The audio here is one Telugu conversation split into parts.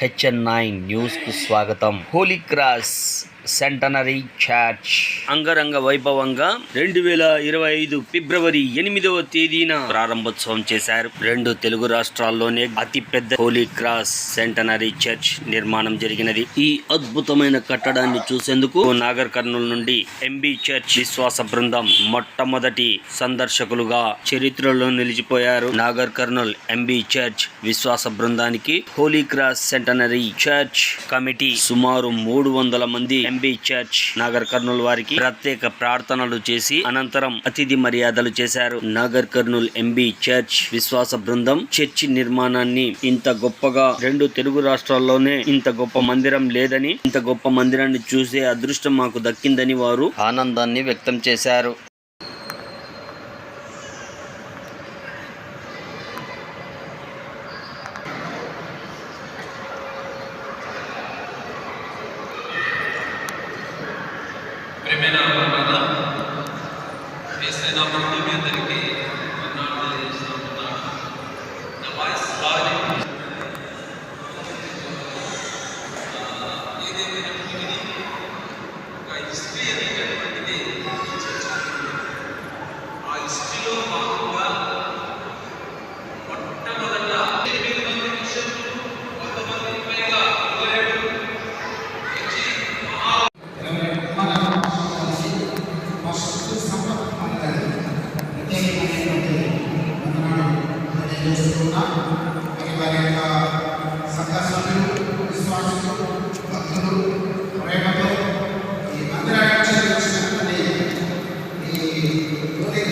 హెచ్ఎన్ నైన్ న్యూస్కు స్వాగతం హోలీ క్రాస్ సెంటనరీ చర్చ్ అంగరంగ వైభవంగా రెండు వేల ఇరవై ఐదు ఫిబ్రవరి ఎనిమిదవ తేదీన ప్రారంభోత్సవం చేశారు. రెండు తెలుగు రాష్ట్రాల్లోనే అతి పెద్ద హోలీ క్రాస్ సెంటనరీ చర్చ్ నిర్మాణం జరిగినది. ఈ అద్భుతమైన కట్టడాన్ని చూసేందుకు నాగర్ కర్నూలు నుండి ఎంబీ చర్చ్ విశ్వాస బృందం మొట్టమొదటి సందర్శకులుగా చరిత్రలో నిలిచిపోయారు. నాగర్ కర్నూల్ ఎంబీ చర్చ్ విశ్వాస బృందానికి holy cross centenary church committee సుమారు మూడు వందల మంది ఎంబీ చర్చ్ నాగర్ కర్నూల్ వారికి ప్రత్యేక ప్రార్థనలు చేసి అనంతరం అతిథి మర్యాదలు చేశారు. నాగర్ కర్నూల్ ఎంబీ చర్చ్ విశ్వాస బృందం చర్చి నిర్మాణాన్ని ఇంత గొప్పగా రెండు తెలుగు రాష్ట్రాల్లోనే ఇంత గొప్ప మందిరం లేదని ఇంత గొప్ప మందిరాన్ని చూసే అదృష్టం మాకు దక్కిందని వారు ఆనందాన్ని వ్యక్తం చేశారు. ఏసైనా ముందు మీ అందరికీ వందనాలు తెలియజేస్తూ ఉన్నాను. నా వాయిస్ బాగానే ఉంది. ఆ, ఏదేమైనప్పటికీ ఒక హిస్టరీ అనేటటువంటిది ఈ చర్చలో ఉంది. ఆ హిస్టరీలో భాగంగా మొట్టమొదట ఎనిమిది మంది శిష్యులు, వంద మందికి పైగా ఇరవై ఫస్ట్ సంపత్ మనది ప్రత్యేకమైనటువంటి వందనాలు తెలియజేస్తున్నా మరి వారి యొక్క సంఘ సభ్యులు విశ్వాసులు భక్తులు ప్రేమతో ఈ మందిరానికి చేర్చినటువంటి ఈ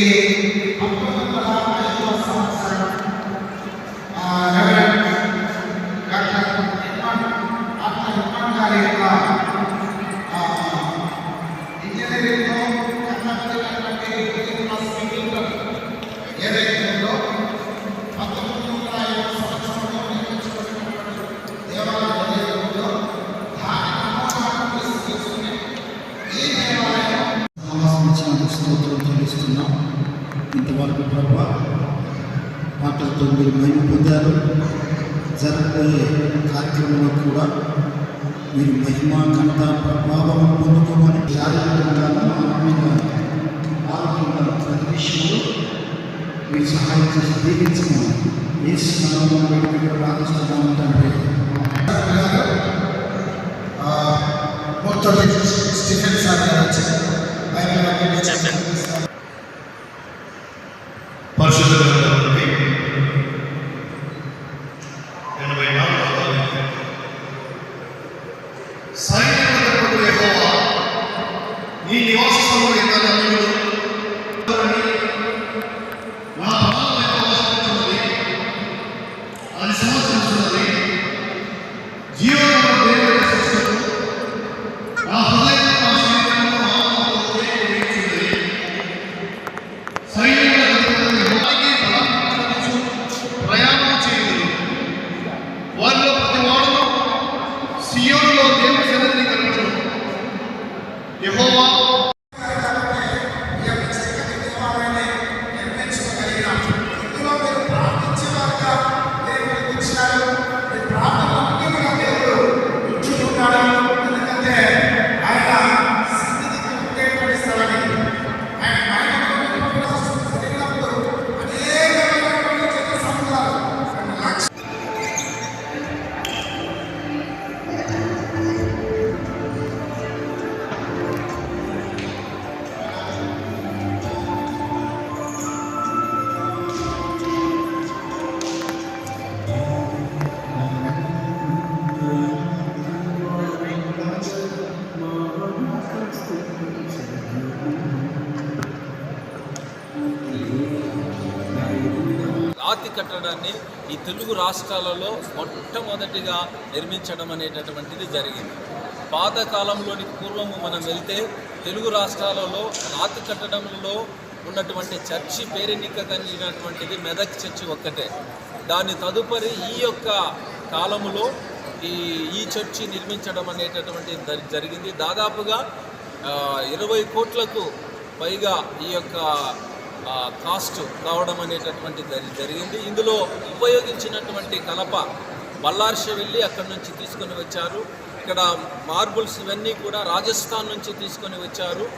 Porque మాటలతో మీరు మహిమ పొందారు జరగబోయే కార్యక్రమంలో కూడా మీరు మహిమ ఘనత ప్రభావం పొందుకోమని జాగ్రత్తగా ఆనందంగా పాల్గొన్న ప్రతి విషయంలో మీరు సహాయం చేసి దీవించమని ఏ స్నానంలో వేడుకగా ప్రార్థిస్తున్నాము తండ్రి అది సంవత్సరిస్తున్నది జీవనము దేవుని సృష్టికు నా హృదయం నా శరీరము ఆత్మతో వేయించున్నది ప్రయాణం చేయుదురు వారిలో ప్రతి వాడును సియోనులో సన్నిధిని కట్టడాన్ని ఈ తెలుగు రాష్ట్రాలలో మొట్టమొదటిగా నిర్మించడం అనేటటువంటిది జరిగింది. పాతకాలంలోని పూర్వము మనం వెళ్తే తెలుగు రాష్ట్రాలలో రాతి కట్టడంలో ఉన్నటువంటి చర్చి పేరెన్నిక కలిగినటువంటిది మెదక్ చర్చి ఒక్కటే. దాని తదుపరి ఈ యొక్క కాలములో ఈ ఈ చర్చి నిర్మించడం అనేటటువంటి జరిగింది. దాదాపుగా ఇరవై కోట్లకు పైగా ఈ యొక్క కాస్ట్ కావడం అనేటటువంటి జరి- జరిగింది. ఇందులో ఉపయోగించినటువంటి కలప బల్లార్ష వెళ్ళి అక్కడి నుంచి తీసుకొని వచ్చారు. ఇక్కడ మార్బుల్స్ ఇవన్నీ కూడా రాజస్థాన్ నుంచి తీసుకొని వచ్చారు.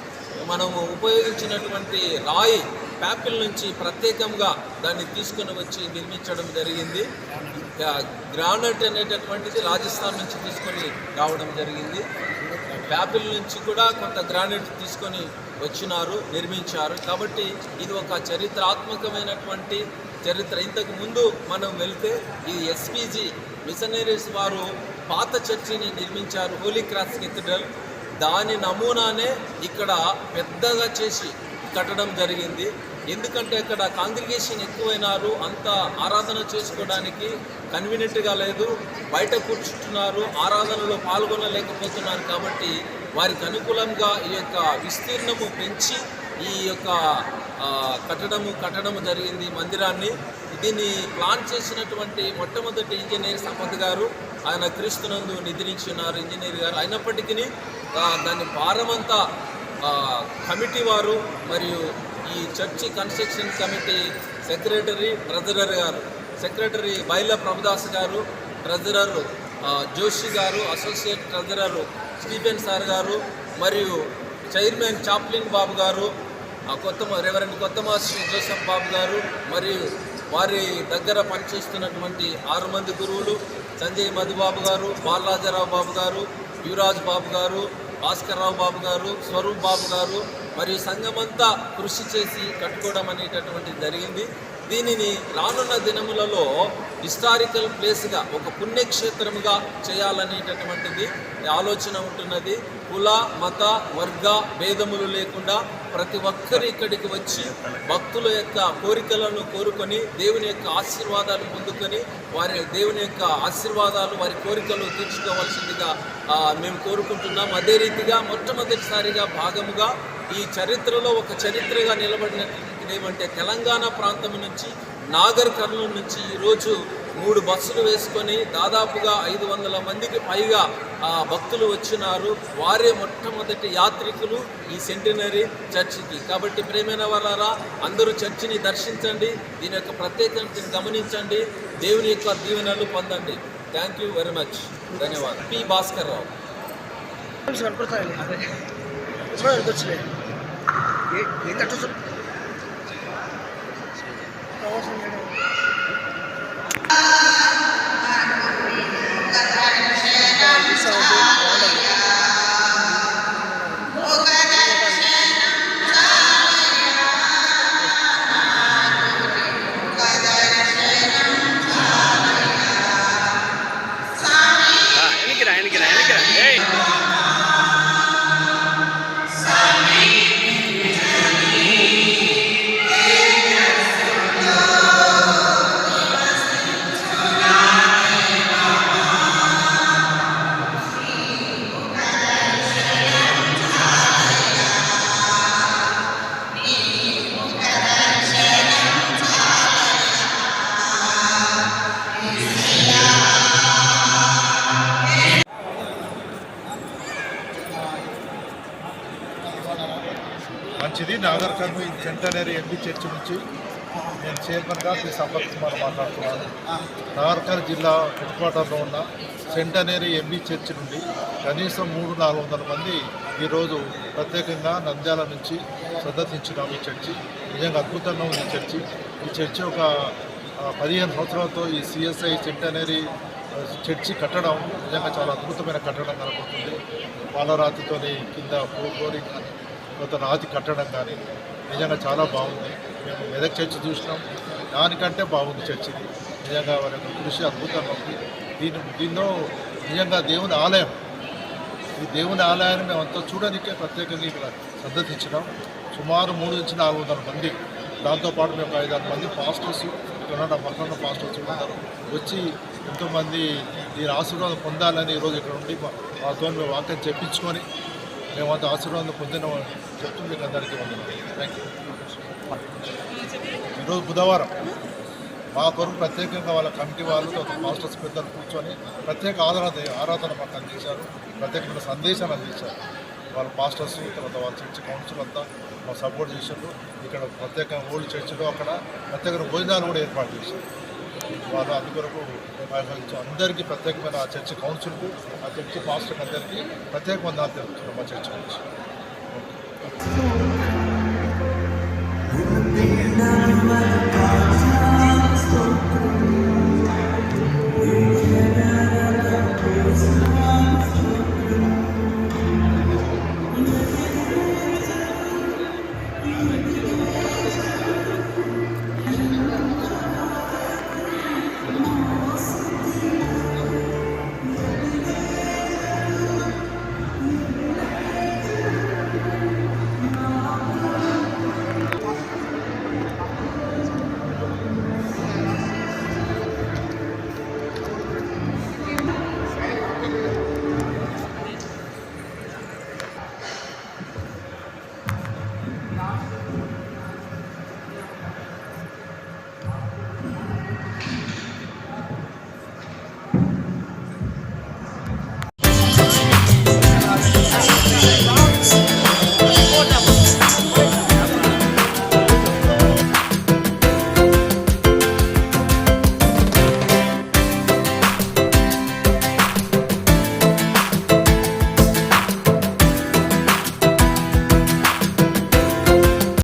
మనము ఉపయోగించినటువంటి రాయి ప్యాపిల్ నుంచి ప్రత్యేకంగా దాన్ని తీసుకొని వచ్చి నిర్మించడం జరిగింది. గ్రానైట్ అనేటటువంటిది రాజస్థాన్ నుంచి తీసుకొని రావడం జరిగింది. ప్యాపిల్ నుంచి కూడా కొంత గ్రానైట్ తీసుకొని వచ్చినారు నిర్మించారు. కాబట్టి ఇది ఒక చరిత్రాత్మకమైనటువంటి చరిత్ర. ఇంతకు ముందు మనం వెళ్తే ఈ ఎస్పీజీ మిషనరీస్ వారు పాత చర్చిని నిర్మించారు హోలీ క్రాస్ కెథడ్రల్ దాని నమూనానే ఇక్కడ పెద్దగా చేసి కట్టడం జరిగింది. ఎందుకంటే ఇక్కడ కాంగ్రిగేషన్ ఎక్కువైనారు అంత ఆరాధన చేసుకోవడానికి కన్వీనియంట్గా లేదు బయట కూర్చుంటున్నారు ఆరాధనలో పాల్గొనలేకపోతున్నారు కాబట్టి వారికి అనుకూలంగా ఈ యొక్క విస్తీర్ణము పెంచి ఈ యొక్క కట్టడము కట్టడము జరిగింది మందిరాన్ని. దీన్ని ప్లాన్ చేసినటువంటి మొట్టమొదటి ఇంజనీర్ సంపత్ గారు ఆయన క్రీస్తునందు నిద్రించి ఉన్నారు ఇంజనీర్ గారు. అయినప్పటికీ దాని భారమంతా కమిటీ వారు మరియు ఈ church construction committee secretary treasurer గారు సెక్రటరీ బైల ప్రభుదాస్ గారు ట్రెజరర్ జోషి గారు అసోసియేట్ ట్రెజరర్ స్టీఫెన్ సార్ గారు మరియు చైర్మన్ చాప్లిన్ బాబు గారు కొత్త రెవరెండ్ కొత్త మాస్టర్ జోసఫ్ బాబు గారు మరియు వారి దగ్గర పనిచేస్తున్నటువంటి ఆరు మంది గురువులు సంజయ్ మధుబాబు గారు బాలరాజారావు బాబు గారు యువరాజ్ బాబు గారు భాస్కర్రావు బాబు గారు స్వరూప్ బాబు గారు మరియు సంఘమంతా కృషి చేసి కట్టుకోవడం అనేటటువంటిది జరిగింది. దీనిని రానున్న దినములలో హిస్టారికల్ ప్లేస్గా ఒక పుణ్యక్షేత్రముగా చేయాలనేటటువంటిది ఆలోచన ఉంటున్నది. కుల మత వర్గ భేదములు లేకుండా ప్రతి ఒక్కరు ఇక్కడికి వచ్చి భక్తుల యొక్క కోరికలను కోరుకొని దేవుని యొక్క ఆశీర్వాదాలు పొందుకొని వారి దేవుని యొక్క ఆశీర్వాదాలు వారి కోరికలు తీర్చుకోవాల్సిందిగా మేము కోరుకుంటున్నాం. అదే రీతిగా మొట్టమొదటిసారిగా భాగముగా ఈ చరిత్రలో ఒక చరిత్రగా నిలబడినటువంటి ఏమంటే తెలంగాణ ప్రాంతం నుంచి నాగర్ కర్నూలు నుంచి ఈరోజు మూడు బస్సులు వేసుకొని దాదాపుగా ఐదు వందల మందికి పైగా ఆ, భక్తులు వచ్చినారు. వారే మొట్టమొదటి యాత్రికులు ఈ సెంటినరీ చర్చికి. కాబట్టి ప్రేమైన వాళ్ళారా అందరూ చర్చిని దర్శించండి. దీని యొక్క ప్రత్యేకతను గమనించండి. దేవుని యొక్క దీవెనలు పొందండి. థ్యాంక్ యూ వెరీ మచ్ ధన్యవాదాలు. పి భాస్కర్ రావు కనపడతాయి అదే మంచిది నాగర్ కర్నూలు సెంటనరీ ఎంపీ చర్చి నుంచి నేను చైర్మన్గా శ్రీ సంపత్ కుమార్ మాట్లాడుతున్నాను. నాగర్కర్ జిల్లా హెడ్ క్వార్టర్లో ఉన్న సెంటనరీ ఎంబీ చర్చి నుండి కనీసం మూడు నాలుగు వందల మంది ఈరోజు ప్రత్యేకంగా నంద్యాల నుంచి సందర్శించినాము ఈ చర్చి. నిజంగా అద్భుతంగా ఉంది ఈ చర్చి. ఈ చర్చి ఒక పదిహేను సంవత్సరాలతో ఈ సిఎస్ఐ సెంటనరీ చర్చి కట్టడం నిజంగా చాలా అద్భుతమైన కట్టడం కనబడుతుంది పాలరాతితోని కింద ఫ్లోరింగ్ కానీ కొత్త రాతి కట్టడం కానీ నిజంగా చాలా బాగుంది. మేము మెదక్ చర్చి చూసినాం. దానికంటే బాగుంది చర్చిది నిజంగా వారి యొక్క కృషి అద్భుతంగా ఉంది దీని దీనిలో నిజంగా దేవుని ఆలయం. ఈ దేవుని ఆలయాన్ని మేము అంతా చూడడానికే ప్రత్యేకంగా ఇక్కడ శ్రద్ధ సుమారు మూడు నుంచి నాలుగు వందల మంది. దాంతోపాటు మేము ఒక ఆరు మంది పాస్టర్స్ ఇక్కడ ఉన్న పాస్టర్స్ వచ్చి ఉన్నారు. వచ్చి ఎంతోమంది దీని ఆశీర్వాదం పొందాలని ఈరోజు ఇక్కడ ఉండి మాతో మేము వాక్యం చెప్పించుకొని మేమంతా ఆశీర్వాదం పొందిన చెప్తూ మీకు అందరికీ వందనాలు. థ్యాంక్ యూ ఈరోజు బుధవారం మా కొరకు ప్రత్యేకంగా వాళ్ళ కమిటీ వాళ్ళు ఒక మాస్టర్స్ పెద్దలు కూర్చొని ప్రత్యేక ఆరాధన ఆరాధన మాకు అందించారు. ప్రత్యేకమైన సందేశాన్ని అందించారు. వాళ్ళ పాస్టర్స్ తర్వాత వాళ్ళ చర్చ్ కౌన్సిల్ అంతా మా సపోర్ట్ చేశారు ఇక్కడ ప్రత్యేకంగా ఓల్డ్ చర్చిలో అక్కడ ప్రత్యేక భోజనాలు కూడా ఏర్పాటు చేశారు వాళ్ళు అందుకొరకు మేము అందరికీ ప్రత్యేకమైన ఆ చర్చి కౌన్సిల్కు ఆ చర్చి మాస్టర్ అందరికీ ప్రత్యేక వందనాలు తెలుపుతున్నాం మా చర్చ నుంచి Thank you.